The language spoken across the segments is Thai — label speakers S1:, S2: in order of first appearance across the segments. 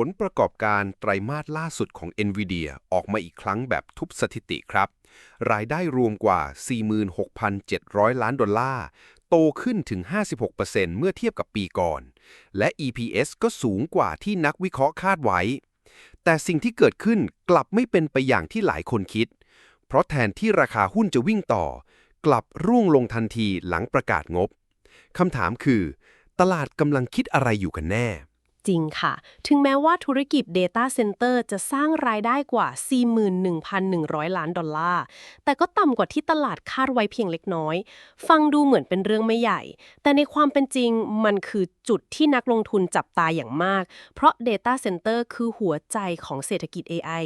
S1: ผลประกอบการไตรมาสล่าสุดของ NVIDIA ออกมาอีกครั้งแบบทุบสถิติครับ รายได้รวมกว่า 46,700 ล้านดอลลาร์ โตขึ้นถึง 56%เมื่อเทียบกับปีก่อน และ EPS ก็สูงกว่าที่นักวิเคราะห์คาดไว้ แต่สิ่งที่เกิดขึ้นกลับไม่เป็นไปอย่างที่หลายคนคิด เพราะแทนที่ราคาหุ้นจะวิ่งต่อ กลับร่วงลงทันทีหลังประกาศงบคำถามคือ ตลาดกำลังคิดอะไรอยู่กันแน่
S2: จริงค่ะ ถึงแม้ว่าธุรกิจ Data Center จะสร้างรายได้กว่า 41,100 ล้านดอลลาร์ แต่ก็ต่ำกว่าที่ตลาดคาดไว้เพียงเล็กน้อย ฟังดูเหมือนเป็นเรื่องไม่ใหญ่ แต่ในความเป็นจริงมันคือจุดที่นักลงทุนจับตาอย่างมาก เพราะ Data Center คือหัวใจของเศรษฐกิจ AI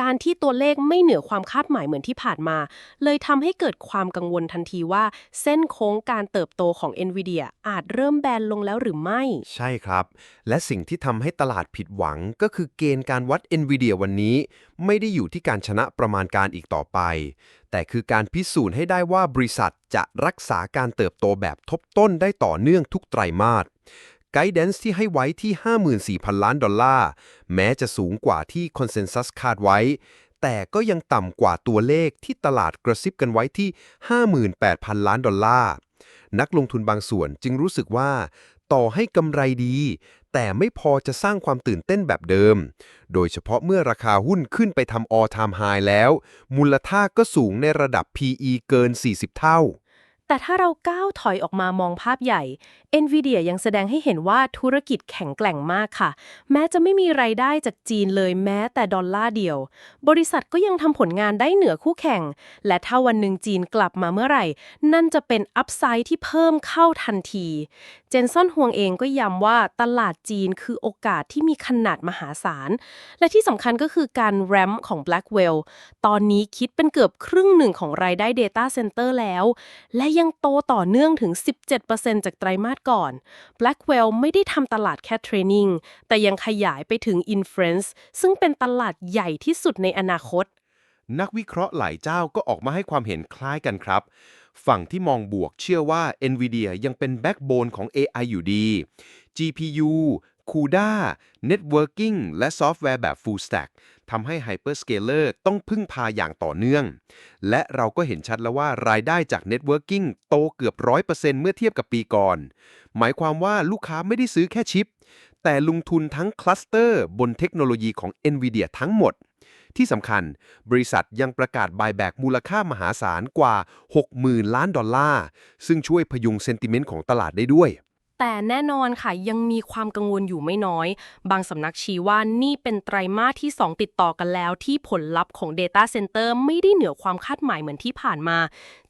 S2: การที่ตัวเลขไม่เหนือความคาดหมายเหมือนที่ผ่านมา เลยทำให้เกิดความกังวลทันทีว่า เส้นโค้งการเติบโตของ NVIDIA อาจเริ่มแบนลงแล้วหรือไม่
S1: ใช่ครับ และสิ่งที่ทำให้ตลาดผิดหวังก็คือเกณฑ์การวัด NVIDIA วันนี้ ไม่ได้อยู่ที่การชนะประมาณการอีกต่อไป แต่คือการพิสูจน์ให้ได้ว่าบริษัทจะรักษาการเติบโตแบบทบต้นได้ต่อเนื่องทุกไตรมาส ไกด์แดนซ์ที่ให้ไว้ที่ 54,000 ล้านดอลลาร์ แม้จะสูงกว่าที่คอนเซนแซสคาดไว้ แต่ก็ยังต่ำกว่าตัวเลขที่ตลาดกระซิบกันไว้ที่ 58,000 ล้านดอลลาร์ นักลงทุนบางส่วนจึงรู้สึกว่า ต่อให้กำไรดี แต่ไม่พอจะสร้างความตื่นเต้นแบบเดิม โดยเฉพาะเมื่อราคาหุ้นขึ้นไปทำ all time high แล้ว มูลค่าก็สูงในระดับ PE เกิน 40 เท่า
S2: แต่ถ้าเราก้าวถอยออกมามองภาพใหญ่ NVIDIA ยังแสดงให้เห็นว่าธุรกิจแข็งแกร่งมากค่ะ แม้จะไม่มีไรายได้จากจีนเลยแม้แต่ดอลลาร์เดียว บริษัทก็ยังทำผลงานได้เหนือคู่แข่ง และถ้าวันหนึ่งจีนกลับมาเมื่อไหร่ นั่นจะเป็นอัพไซด์ที่เพิ่มเข้าทันที เจนซอนฮวงเองก็ย้ำว่าตลาดจีนคือโอกาสที่มีขนาดมหาศาล และที่สำคัญก็คือการแรมของ Blackwell ตอนนี้คิดเป็นเกือบครึ่งหนึ่งของรายได้ Data Center แล้ว และยังังโตต่อเนื่องถึง 17%จากไตรมาสก่อน Blackwell ไม่ได้ทำตลาดแค่เทรนนิ่งแต่ยังขยายไปถึง Inference ซึ่งเป็นตลาดใหญ่ที่สุดในอนาคต
S1: นักวิเคราะห์หลายเจ้าก็ออกมาให้ความเห็นคล้ายกันครับ ฝั่งที่มองบวกเชื่อว่า NVIDIA ยังเป็นแบ็กโบนของ AI อยู่ดี GPU CUDA Networking และซอฟต์แวร์แบบ Full Stack ทำให้ Hyperscaler ต้องพึ่งพาอย่างต่อเนื่อง และเราก็เห็นชัดแล้วว่ารายได้จาก Networking โตเกือบ 100%เมื่อเทียบกับปีก่อน หมายความว่าลูกค้าไม่ได้ซื้อแค่ชิป แต่ลงทุนทั้งคลัสเตอร์บนเทคโนโลยีของ NVIDIA ทั้งหมด ที่สำคัญ บริษัทยังประกาศบายแบกมูลค่ามหาศาลกว่า 60,000 ล้านดอลลาร์ ซึ่งช่วยพยุงเซนติเมนต์ของตลาดได้ด้วย
S2: แต่แน่นอนค่ะยังมีความกังวลอยู่ไม่น้อย บางสำนักชี้ว่านี่เป็นไตรมาสที่ 2 ติดต่อกันแล้ว ที่ผลลัพธ์ของ Data Center ไม่ได้เหนือความคาดหมายเหมือนที่ผ่านมา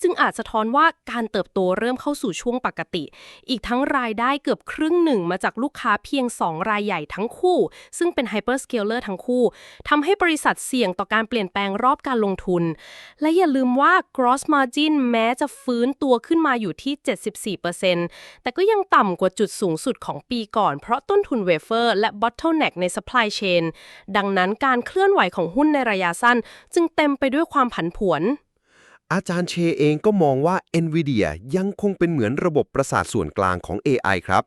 S2: จึงอาจสะท้อนว่าการเติบโตเริ่มเข้าสู่ช่วงปกติ อีกทั้งรายได้เกือบครึ่งหนึ่งมาจากลูกค้าเพียง 2 รายใหญ่ทั้งคู่ ซึ่งเป็น Hyperscaler ทั้งคู่ทำให้บริษัทเสี่ยงต่อการเปลี่ยนแปลงรอบการลงทุน และอย่าลืมว่า gross margin แม้จะฟื้นตัวขึ้นมาอยู่ที่ 74%แต่ก็ยังต่ำกว่าจุดสูงสุดของปีก่อน เพราะต้นทุนเวเฟอร์และ bottleneck ใน supply chain ดังนั้นการเคลื่อนไหวของหุ้นในระยะสั้น จึงเต็มไปด้วยความผันผวน
S1: อาจารย์เชเองก็มองว่า NVIDIA ยังคงเป็นเหมือนระบบประสาทส่วนกลางของ AI ครับ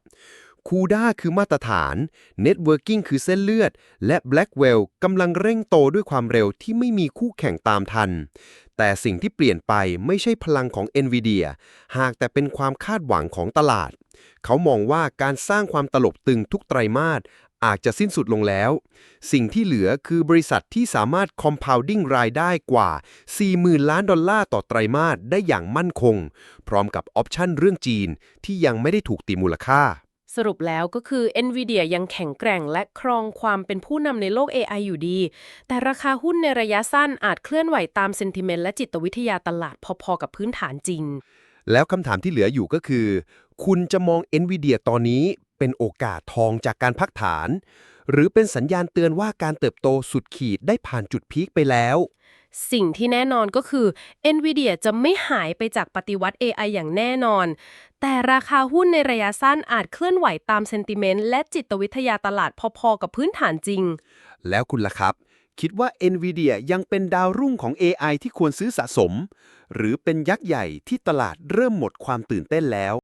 S1: CUDA คือมาตรฐาน Networking คือเส้นเลือด และ Blackwell กำลังเร่งโตด้วยความเร็วที่ไม่มีคู่แข่งตามทัน แต่สิ่งที่เปลี่ยนไปไม่ใช่พลังของ NVIDIA หากแต่เป็นความคาดหวังของตลาด เขามองว่าการสร้างความตลบตึงทุกไตรมาสอาจจะสิ้นสุดลงแล้ว สิ่งที่เหลือคือบริษัทที่สามารถ compounding รายได้กว่า 40,000 ล้านดอลลาร์ต่อไตรมาสได้อย่างมั่นคง พร้อมกับออปชั่นเรื่องจีนที่ยังไม่ได้ถูกตีมูลค่า
S2: สรุปแล้วก็คือ NVIDIA ยังแข็งแกร่งและครองความเป็นผู้นำในโลก AI อยู่ดี แต่ราคาหุ้นในระยะสั้นอาจเคลื่อนไหวตามเซนติเมนต์และจิตวิทยาตลาดพอๆกับพื้นฐานจริง
S1: แล้วคำถามที่เหลืออยู่ก็คือ คุณจะมอง NVIDIA ตอนนี้เป็นโอกาสทองจากการพักฐาน หรือเป็นสัญญาณเตือนว่าการเติบโตสุดขีดได้ผ่านจุดพีคไปแล้ว
S2: สิ่งที่แน่นอนก็คือ NVIDIA จะไม่หายไปจากปฏิวัติ AI อย่างแน่นอน แต่ราคาหุ้นในระยะสั้นอาจเคลื่อนไหวตามเซนติเมนต์และจิตวิทยาตลาดพอๆ กับพื้นฐานจริง
S1: แล้วคุณล่ะครับ คิดว่า NVIDIA ยังเป็นดาวรุ่งของ AI ที่ควรซื้อสะสม หรือเป็นยักษ์ใหญ่ที่ตลาดเริ่มหมดความตื่นเต้นแล้ว